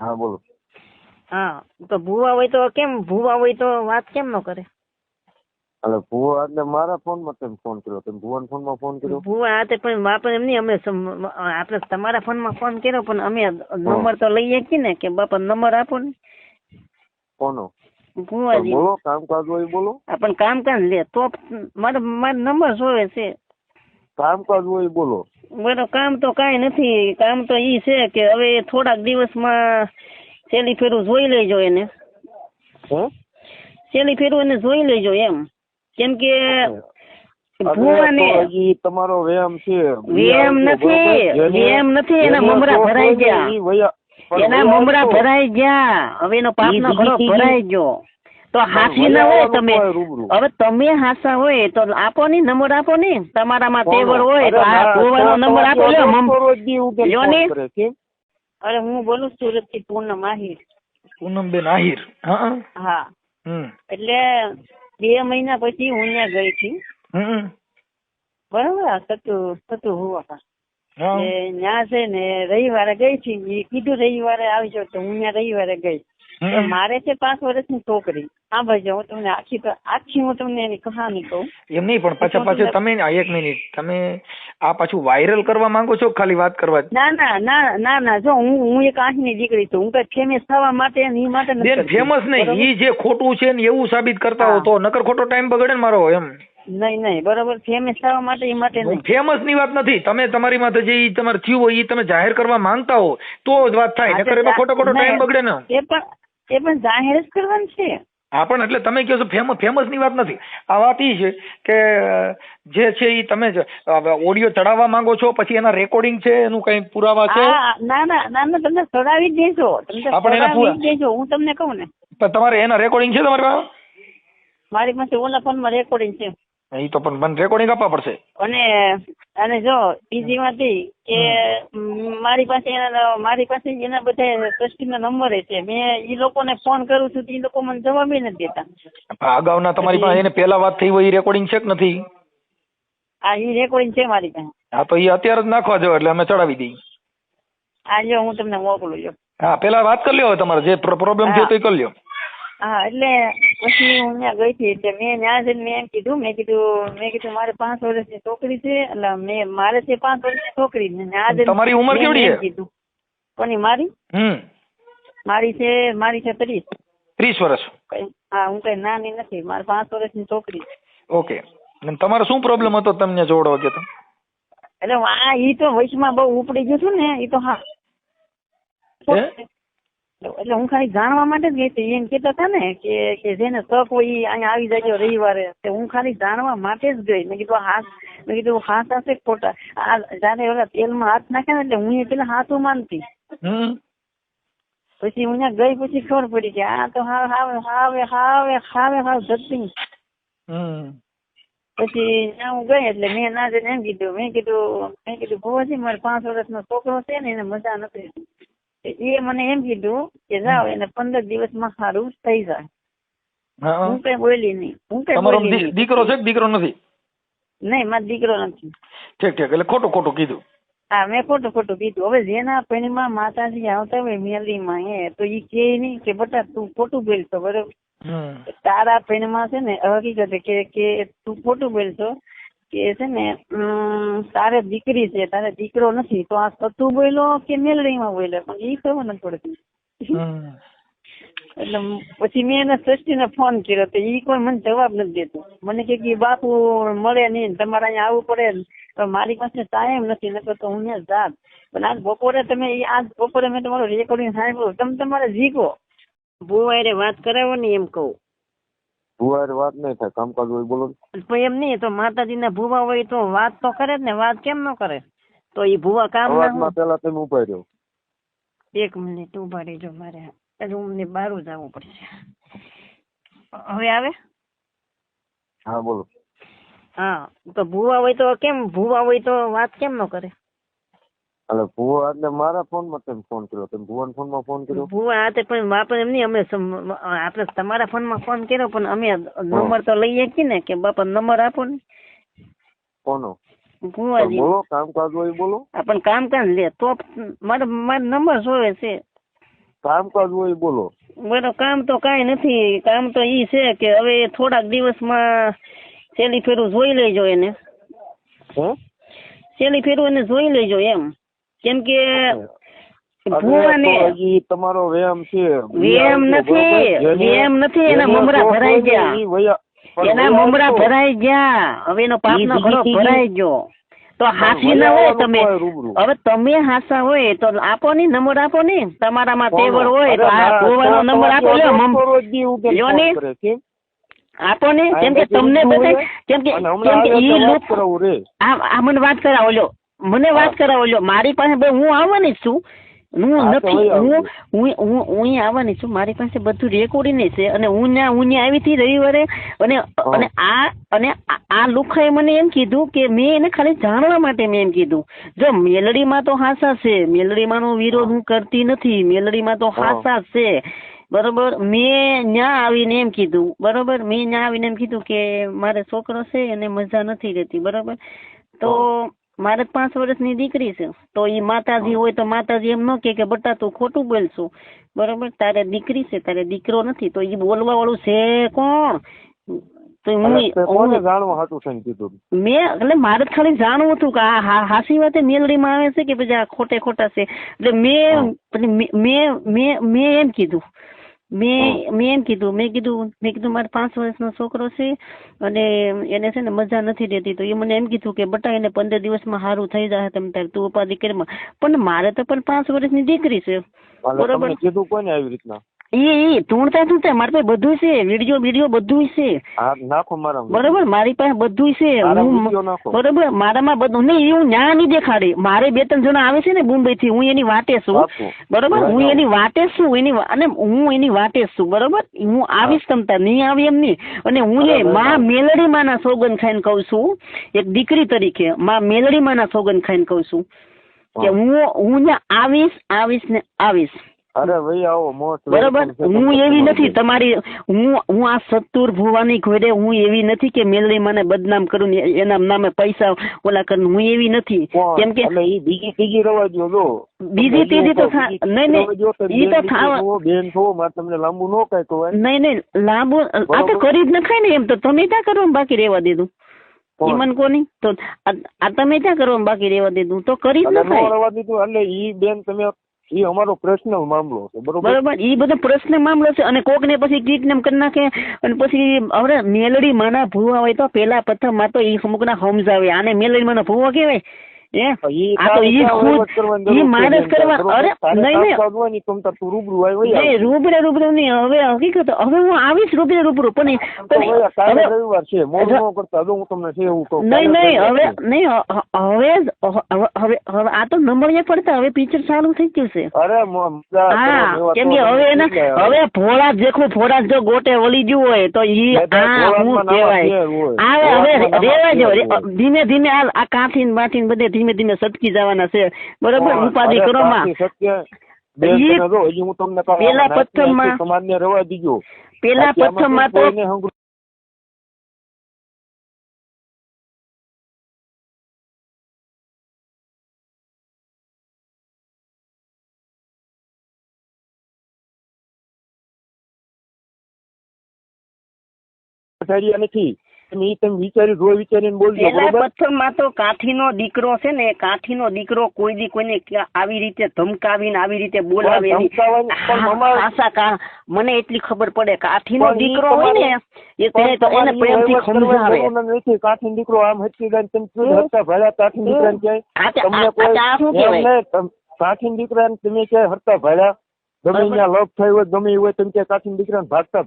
હા બોલો. હા તો ભૂવા હોય તો કેમ ભૂવા હોય તો વાત કેમ ન કરે? એટલે ભૂવા એટલે મારા ફોનમાં તમે ફોન કર્યો? તમે ફોનમાં ફોન કર્યો? ભૂવા તે પણ બાપા એમ નહીં અમે આપણે તમારા ફોનમાં ફોન કર્યો પણ અમે નંબર તો લઈએ છીએ ને કે બાપા નંબર આપો ને? કોનો? ભૂવાજી બોલો કામકાજ હોય બોલો. પણ કામ કામ લે તો મારે મારો નંબર જોવે છે. કામકાજ હોય બોલો. બરો કામ તો કાંઈ નથી કામ તો ઈ છે કે હવે થોડાક દિવસમાં સેલી ફેરું જોઈ લેજો એને. હે? છેલ્લી ફેરું એને જોઈ લેજો એમ. કેમ કે તમારો વ્યાયામ છે. વ્યાયામ નથી વ્યાયામ નથી એના મમરા ભરાઈ ગયા. એના મમરા. ભરાઈ ગયા. હવે એનો પાપનો ઘડો ભરાઈ ગયો. તો હાસી ના હોય તમે. હવે તમે હાસા હોય તો આપો ને નંબર આપો ને. તમારામાં? તેવડ હોય તો આ ગોવાનો નંબર આપો. લ્યો ને. અરે હું બોલું સુરતથી પૂનમ આહિર. પૂનમબેન આહિર. હા હા. એટલે બે મહિના પછી હું ત્યાં ગઈ હતી. હમ બરાબર સતુ સતુ હુવા હા. ત્યાં છે ને રવિવારે ગઈ હતી. કીધું રવિવારે આવજો તો હું ત્યાં રવિવારે ગઈ. મારે છે પાંચ વર્ષની છોકરી. હા ભાઈ હું તમને આખી આખી હું તમને એની કહાની કહું. એમ નહીં પણ પાછા પાછું તમે એક મિનિટ. તમે આ પાછું વાયરલ કરવા માંગો છો ખાલી વાત કરવા ના ના ના ના ના જો હું હું એક આંખની દીકરી છું. હું કઈ ફેમસ થવા માટે ઈ માટે બેન ફેમસ નહીં? ઈ જે ખોટું છે ને એવું સાબિત કરતા હો તો નકર ખોટો ટાઈમ બગડે ને મારો એમ. નહીં નહીં બરોબર. ફેમસ થવા માટે એ માટે નહીં. ફેમસની વાત નથી. તમે તમારી માથે જે તમારે થયું હોય એ તમે જાહેર કરવા માંગતા હો તો જ વાત થાય. નકર એમાં ખોટો ખોટો ટાઈમ બગડે ને. એ પણ એ પણ જાહેર જ કરવાનું છે. હા પણ એટલે તમે કહો છો ફેમસ ફેમસની વાત નથી. આ વાત એ છે કે જે છે ઈ તમે ઓડિયો ચડાવવા માંગો છો પછી એના રેકોર્ડિંગ છે એનું કઈ પુરાવા છે? ના ના ના ના તમને ચડાવી જ દેજો. તમને ચડાવી દેજો હું તમને કહું ને. પણ તમારે એના રેકોર્ડિંગ છે તમારી પાસે? મારી પાસે ઓલા ફોનમાં રેકોર્ડિંગ છે. ઈ તો પણ મને રેકોર્ડિંગ આપવા પડશે. અને અને જો બીજી વાત કે મારી પાસે એના મારી પાસે એના બધા ટ્રસ્ટીના નંબર છે. મેં એ લોકોને ફોન કરું છું એ લોકો મને જવાબ નથી દેતા. અગાઉના તમારી પાસે એને પહેલા વાત થઈ હોય એ રેકોર્ડિંગ છે કે નથી? આ એ રેકોર્ડિંગ છે મારી પાસે. હા તો એ અત્યારે જ નાખવા જો એટલે અમે ચડાવી દઈએ. આ જો હું તમને મોકલું છું હા પેલા વાત કરી લ્યો તમારે. જે પ્રોબ્લેમ છે. તો એ કરી લ્યો. હા એટલે પછી હું ત્યાં ગઈ હતી એટલે મેં ત્યાં જઈને મેં એમ કીધું મેં કીધું મેં કીધું મારે પાંચ વર્ષની છોકરી છે એટલે મેં મારે છે પાંચ વર્ષની છોકરી ને ત્યાં જઈને તમારી ઉંમર કેવડી છે? કીધું. કોની મારી? હમ. મારી છે મારી છે ત્રીસ. ત્રીસ વર્ષ. હા હું કઈ નાની નથી મારે પાંચ વર્ષની છોકરી ઓકે. તમારો શું પ્રોબ્લેમ હતો તમને જોડો કે એટલે આ ઈ તો વયસમાં બહુ ઉપડી ગયું છું ને ઈ તો હા. હે? એટલે હું ખાલી જાણવા માટે જ ગઈ હતી. એમ કેતા હતા ને કે કે જેને તક હોય એ અહીંયા આવી જાય રવિવારે. તે હું ખાલી જાણવા માટે જ ગઈ. મેં કીધું હાથ મેં કીધું હાથ હશે ખોટા? આ જયારે ઓલા તેલમાં હાથ નાખે ને એટલે હું એ પેલા હાથું માનતી પછી હું ત્યાં ગઈ પછી ખબર પડી કે આ તો હાવે હાવે હાવે હાવે હાવે હાવ જતી. પછી ત્યાં હું ગઈ એટલે મેં ના જઈને એમ કીધું મેં કીધું મેં કીધું ભુવાજી મારે પાંચ વર્ષનો છોકરો છે ને એને મજા નથી. એ મને એમ કીધું કે જાઓ એને પંદર દિવસમાં સારું થઈ જાય. હું કઈ બોલી નહીં હું કઈ તમારો દીકરો છે દીકરો નથી? નહીં મારો દીકરો નથી. ઠીક ઠીક એટલે ખોટું ખોટું કીધું. હા મેં ખોટું ખોટું કીધું. હવે જેના પૈણીમાં માતાજી આવતા હોય મેલીમાં એ તો એ કે નહીં કે બટા તું ખોટું બોલતો બરોબર? તારા પૈણમાં છે ને હકીકત કે કે તું ખોટું બોલશો કે છે ને તારે દીકરી છે તારે દીકરો નથી તો આ સતું બોલ્યો કે મેલડીમાં બોલ્યો પણ એ ખબર નથી પડતી? એટલે પછી મેં એના ટ્રસ્ટીને ફોન કર્યો તો એ કોઈ મને જવાબ નથી દેતો. મને કે કે બાપુ મળે નહીં તમારે અહીંયા આવવું પડે ને તો મારી પાસે ટાઈમ નથી નકર તો હું ત્યાં જાત. પણ આજ બપોરે તમે આજ બપોરે મેં તમારું રેકોર્ડિંગ સાંભળ્યું તમે તમારે જીકો ભુવારે વાત કરાવો ને એમ કહું. ભુવા વાત નહીં થાય કામકાજ હોય બોલો પણ એમ નહીં તો માતાજીના ભુવા હોય તો વાત તો કરે જ ને વાત કેમ ન કરે? તો એ ભુવા કામ અવાજમાં પેલા તમે ઊભા રહ્યો એક મિનિટ ઊભા રહેજો મારે. રૂમની બહાર જવું પડશે. હવે આવે? હા બોલો. હા તો ભુવા હોય તો કેમ ભુવા હોય તો વાત કેમ ન કરે? એટલે ભુવા એટલે મારા ફોનમાં તમે ફોન કર્યો? તમે ભુવાના ફોનમાં ફોન કર્યો? ભુવા હાથે પણ બાપા એમ નહીં અમે આપણે તમારા ફોનમાં ફોન કર્યો પણ અમે નંબર તો લઈએ કે ને કે બાપા નંબર આપો ને. કોનો? ભુવાજી. બોલો કામકાજ હોય બોલો. આ પણ કામ કાજ લે તો મારો મારો નંબર જોવે છે. કામકાજ હોય બોલો. મારો કામ તો કાંઈ નથી કામ તો ઈ છે કે હવે થોડાક દિવસમાં સેલી ફેરું જોઈ લેજો એને. હે? સેલી ફેરું એને જોઈ લેજો એમ. કેમ કે તમારો વ્યાયામ છે. વ્યાયામ નથી, વ્યાયામ નથી, એના મમરા ભરાઈ ગયા. એના મમરા ભરાઈ ગયા. હવે એનો પાપનો ઘડો ભરાઈ ગયો. તો હાસી ના હોય તમે. હવે તમે હાસા હોય તો આપો ને નંબર આપો ને તમારામાં તેવર હોય તો આ ના, નંબર આપો. લ્યો ને. આપો ને. કેમ કે તમને બધા. કેમ કે કેમ કે ઈ આ આ મને વાત કરાવો લ્યો. મને વાત. કરાવો લ્યો. મારી પાસે બે હું આવવાની જ છું. હું નથી. હું હું હું હું આવવાની છું. મારી પાસે બધું રેકોર્ડિંગ છે અને હું ત્યાં હું ત્યાં આવી હતી રવિવારે. અને અને આ અને આ- આ લુખાએ મને એમ કીધું કે મેં એને ખાલી જાણવા માટે મેં એમ કીધું. જો મેલડીમાં તો હાસા છે. મેલડીમાંનો વિરોધ હું કરતી નથી. મેલડીમાં તો હાસા છે. બરોબર? મેં ન્યા આવીને એમ કીધું. બરોબર? મેં ન્યા આવીને એમ કીધું કે મારે છોકરો છે અને મજા નથી રહેતી. બરોબર? તો મારે પાંચ વર્ષની દીકરી છે. તો ઈ માતાજી હોય તો માતાજી એમ ન કે કે બટા તું ખોટું બોલશું. બરોબર? તારે દીકરી છે તારે દીકરો નથી. તો ઈ બોલવા વાળું છે કોણ? તો હું જાણવા કીધું? મેં એટલે મારે ખાલી જાણવું હતું કે આ હાસી વાતે મેલડીમાં આવે છે કે પછી આ ખોટે ખોટા છે? એટલે મેં મેં મેં મેં એમ કીધું. મેં મેં એમ કીધું મેં કીધું મેં કીધું મારે પાંચ વર્ષનો છોકરો છે અને એને છે ને મજા નથી રહેતી. તો એ મને એમ કીધું કે બટા એને પંદર દિવસમાં સારું થઈ જાય તમ તારે તું ઉપાધિ કરી. પણ મારે તો પણ પાંચ વર્ષની દીકરી છે. બરોબર. કીધું કોને આવી રીતના? એ એ તુણતા તુણતા મારી પાસે બધું છે વીડિયો વીડિયો બધું છે. નાખો મારા બરોબર મારી પાસે બધું છે. હું બરોબર મારામાં બધું નહીં એવું ના નહીં દેખાડે. મારે બે ત્રણ જણા આવે છે ને મુંબઈ થી હું એની વાટે છું. બરોબર હું એની વાટે છું એની અને હું એની વાટે છું બરોબર? હું આવીશ તમતા નહીં આવી એમ નહીં. અને હું એ મા માં મેલડી માના સોગન ખાઈને કહું છું એક દીકરી તરીકે મા મેલડી માના સોગન ખાઈને કહું છું કે હું. હું ત્યાં આવીશ આવીશ ને આવીશ. અરે ભાઈ આવો મોસ્ટ બરાબર? હું એવી નથી તમારી હું હું આ સત્તુર ભુવાની ઘોડે હું એવી નથી કે મેલડી મને બદનામ કરું ને એના નામે પૈસા ઓલા કરું હું એવી નથી. કેમ કે બીજી ત્રીજી રવા જો જો. બીજી ત્રીજી તો નહીં, નહીં, એ તો તો થાવા- બેન છો મારે તમને લાંબુ ન કઈ કહેવાય નહીં નહીં લાંબુ આ તો કરી જ નખાય ને એમ તો તમે ક્યાં કરવા બાકી રહેવા દીધું? ઈમન કોની? તો આ તમે ક્યાં કરવા બાકી રહેવા દીધું? તો કરી જ નખાય. દીધું એટલે ઈ બેન તમે ઈ અમારો પર્સનલ મામલો છે, બરોબર? ઈ બધો પ્રશ્ન મામલો છે અને કોક ને પછી કિડનેપ કરી નાખે અને પછી હવે મેલડી માના ભૂવા હોય તો પેલા પ્રથમમાં તો એ અમુક ના સમજાવે આને મેલડી માના ભૂવા કહેવાય? આ તો તારે ઈ ક્યાં ખુદ વહીવટ કરવાની ઈ જરૂર છે મારે જ બેન? કરવા બરોબર? અરે તારે નહીં નહીં. કામકાજ હોય ને તમ તાર તું રૂબરૂ આવી વહી નહીં આવ. રૂબરૂ રૂબરૂ નહીં. હવે હકીકત હવે હું આવીશ રૂબરૂ રૂબરૂ. પણ તો પણ વહી આવ. કાલે હવે રવિવાર છે મોડું ન કરતા. જો હું તમને છે એવું કહું. નહીં નહીં હવે નહીં હ- હ- હવે હવે હવે હવે આ તો નંબરિયા પડતા. હવે પિક્ચર ચાલુ થઈ ગયું છે. અરે હા કેમ કે હવે એના હવે. ભોળા દેખો ભોળા જો ગોટે વળી ગયું હોય તો ઈ આ હું કહેવાય. હવે રેવા જો. ધીમે ધીમે આ આ કાઠીન બધે ધીમે ધીમે સટકી જવાના છે. બરોબર? ઉપાધિ કહું, પેલા પ્રથમમાં- સમાજને રવા દીજો. પેલા આમાં તો નથી. તમે તમે વિચારી રોય વિચારીને બોલજો બરોબર? પ્રથમમાં તો કાઠીનો દીકરો છે ને કાઠીનો દીકરો કોઈ દી કોઈને આવી રીતે ધમકાવીને આવી રીતે બોલાવે આશા કા મને એટલી ખબર પડે કાઠીનો દીકરો હોય ને એ એને પ્રેમથી સમજાવે. નથી. કાઠીનો દીકરો આમ હચકી ગઈ તમે શું હતા ભલા કાઠીનો દીકરાને ક્યાંય? તમને કોઈ તમ- દીકરાને તમે ક્યાંય હરતા ભલા? ગમે. ત્યાં લપ થયો હોય ગમે એવું હોય તમે ક્યાંય કાઠીના દીકરાને ભાગતા